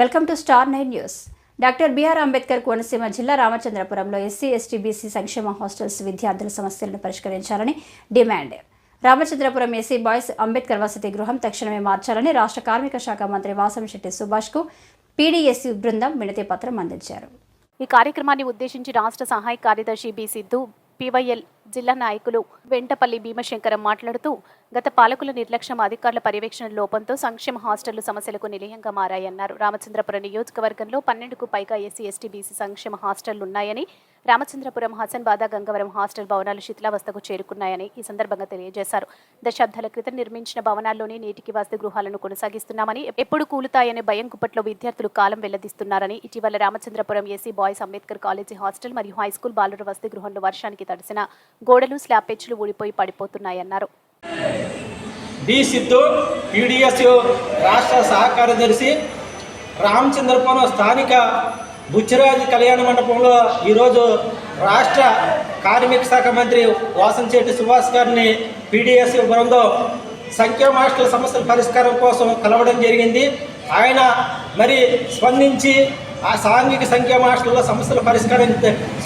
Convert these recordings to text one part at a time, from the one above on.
Welcome to star nine news. Doctor B R Ambedkar Konaseema జిల్లా రామచంద్రపురంలో SC ST BC సంక్షేమ hostels విద్యార్థుల సమస్యలను పరిష్కరించాలని demand. Ramachandrapuram SC boys Ambedkar వసతి గృహం తక్షణమే మార్చాలని రాష్ట్ర కార్మిక శాఖ మంత్రి వాసంశెట్టి సుభాష్కు పీడీఎస్సీ బృందం వినతి పత్రం అందించారు. ఈ కార్యక్రమాన్ని ఉద్దేశించి రాష్ట్ర సహాయ కార్యదర్శి బి సిద్ధు పివైఎల్ జిల్లా నాయకులు వెంటపల్లి భీమశంకరం మాట్లాడుతూ గత పాలకుల నిర్లక్ష్యం అధికారుల పర్యవేక్షణ లోపంతో సంక్షేమ హాస్టళ్ళు సమస్యలకు నిలయంగా మారాయన్నారు. రామచంద్రపురం నియోజకవర్గంలో పన్నెండుకు పైగా ఎస్సీ ఎస్టీ బీసీ సంక్షేమ హాస్టళ్ళు ఉన్నాయని రామచంద్రపురం హసన్బాద గంగవరం హాస్టల్ భవనాలు శిథిలావస్థకు చేరుకున్నాయని ఈ సందర్భంగా తెలియజేశారు. దశాబ్దాల క్రితం నిర్మించిన భవనాల్లోనే నేటికి వసతి గృహాలను కొనసాగిస్తున్నామని ఎప్పుడు కూలుతాయనే భయం కుప్పట్లో విద్యార్థులు కాలం వెల్లదిస్తున్నారని ఇటీవల Ramachandrapuram AC boys Ambedkar college hostel మరియు హైస్కూల్ బాలుర వసతి గృహంలో వర్షానికి తడిసిన గోడలు స్లాబ్ పెచ్చులు ఊడిపోయి పడిపోతున్నాయన్నారు. డి సిద్ధు పీడిఎస్ రాష్ట్ర సహకార్యదర్శి రామచంద్రపురం స్థానిక బుచ్చిరాజు కళ్యాణ మండపంలో ఈరోజు రాష్ట్ర కార్మిక శాఖ మంత్రి వాసంశెట్టి సుభాష్ గారిని పీడిఎస్ బృందం సంఖ్యా మాస్టర్ల సమస్యల పరిష్కారం కోసం కలవడం జరిగింది. ఆయన మరి స్పందించి ఆ సాంఘిక సంఖ్యా మాస్టర్ల సమస్యలు పరిష్కారం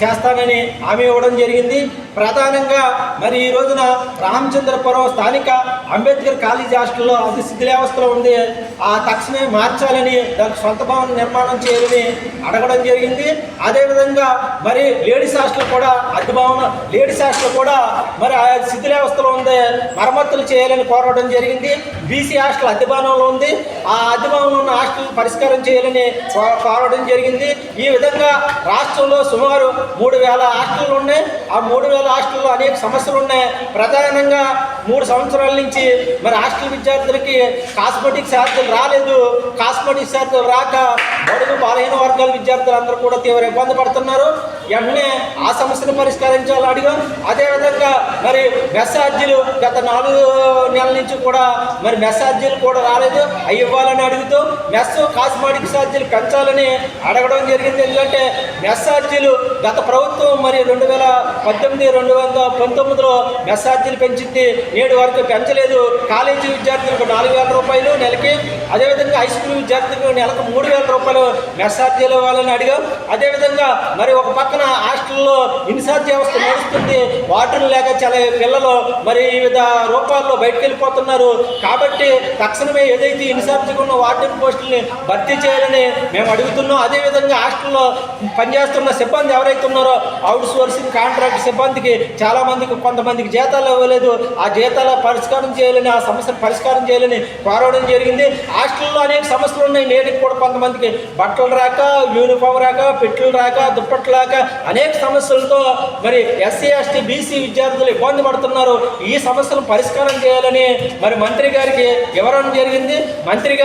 చేస్తానని హామీ ఇవ్వడం జరిగింది. ప్రధానంగా మరి ఈ రోజున రామచంద్రపురం స్థానిక అంబేద్కర్ కాలేజీ హాస్టల్లో అది శిథిలావస్థలో ఉంది. ఆ తక్షణమే మార్చాలని దానికి సొంత భవన నిర్మాణం చేయాలని అడగడం జరిగింది. అదేవిధంగా మరి లేడీస్ హాస్టల్ కూడా అద్దె భవన లేడీస్ హాస్టల్ కూడా మరి ఆ శిథిలావస్థలో ఉంది. మరమ్మతులు చేయాలని కోరడం జరిగింది. బీసీ హాస్టల్ అద్దె భవనంలో ఉంది. ఆ అద్దె భవనంలో ఉన్న హాస్టల్ పరిష్కారం చేయాలని కో- కోరడం జరిగింది. ఈ విధంగా రాష్ట్రంలో సుమారు మూడు వేల హాస్టళ్ళు ఉన్నాయి. ఆ మూడు వేల హాస్టల్లో అనేక సమస్యలు ఉన్నాయి. ప్రధానంగా మూడు సంవత్సరాల నుంచి మరి హాస్టల్ విద్యార్థులకి కాస్మెటిక్ ఛార్జీలు రాలేదు. కాస్మెటిక్ ఛార్జీలు రాక బడుగు బలహీన వర్గాల విద్యార్థులు అందరూ కూడా తీవ్ర ఇబ్బంది పడుతున్నారు. వెంటనే ఆ సమస్యను పరిష్కరించాలని అడిగాం అదేవిధంగా మరి మెస్సార్జీలు గత నాలుగు నెలల నుంచి కూడా మరి మెస్సార్జీలు కూడా రాలేదు. అవి ఇవ్వాలని అడుగుతూ మెస్ కాస్మాటిక్ ఛార్జీలు పెంచాలని అడగడం జరిగింది. ఎందుకంటే మెస్సార్జీలు గత ప్రభుత్వం మరి రెండు వేల పద్దెనిమిది రెండు వేల పంతొమ్మిదిలో మెస్సార్జీలు పెంచింది. నేడు వరకు పెంచలేదు. కాలేజీ విద్యార్థులకు నాలుగు వేల రూపాయలు నెలకి. అదేవిధంగా హై స్కూల్ విద్యార్థులకు నెలకు మూడు వేల రూపాయలు మెస్సార్జీలు ఇవ్వాలని అడిగాం అదేవిధంగా మరి ఒక పక్కన హాస్టల్లో ఇన్ఛార్జ్ వ్యవస్థ నడుస్తుంది. వాటర్ లేక చాలా పిల్లలు మరి వివిధ రూపాల్లో బయటకు వెళ్ళిపోతున్నారు కాబట్టి తక్షణమే ఏదైతే ఇన్ఛార్జ్గా ఉన్న వార్డెన్ పోస్టుల్ని భర్తీ చేయాలని మేము అడుగుతున్నాం. అదేవిధంగా హాస్టల్లో పనిచేస్తున్న సిబ్బంది ఎవరైతే ఉన్నారో అవుట్ సోర్సింగ్ కాంట్రాక్ట్ సిబ్బందికి చాలామందికి కొంతమందికి జీతాలు ఇవ్వలేదు. ఆ జీతాల పరిష్కారం చేయాలని ఆ సమస్యను పరిష్కారం చేయాలని కోరవడం జరిగింది. హాస్టల్లో అనేక సమస్యలు ఉన్నాయి. నేటికి కూడా కొంతమందికి బట్టలు రాక యూనిఫామ్ రాక పెట్టులు రాక దుప్పట్లు రాక అనేక సమస్యలతో మరి ఎస్సీ ఎస్టీ బీసీ విద్యార్థులు ఇబ్బంది పడుతున్నారు. ఈ సమస్యలు పరిష్కారం చేయాలని మరి మంత్రి గారికి వివరణ జరిగింది. మంత్రి గారు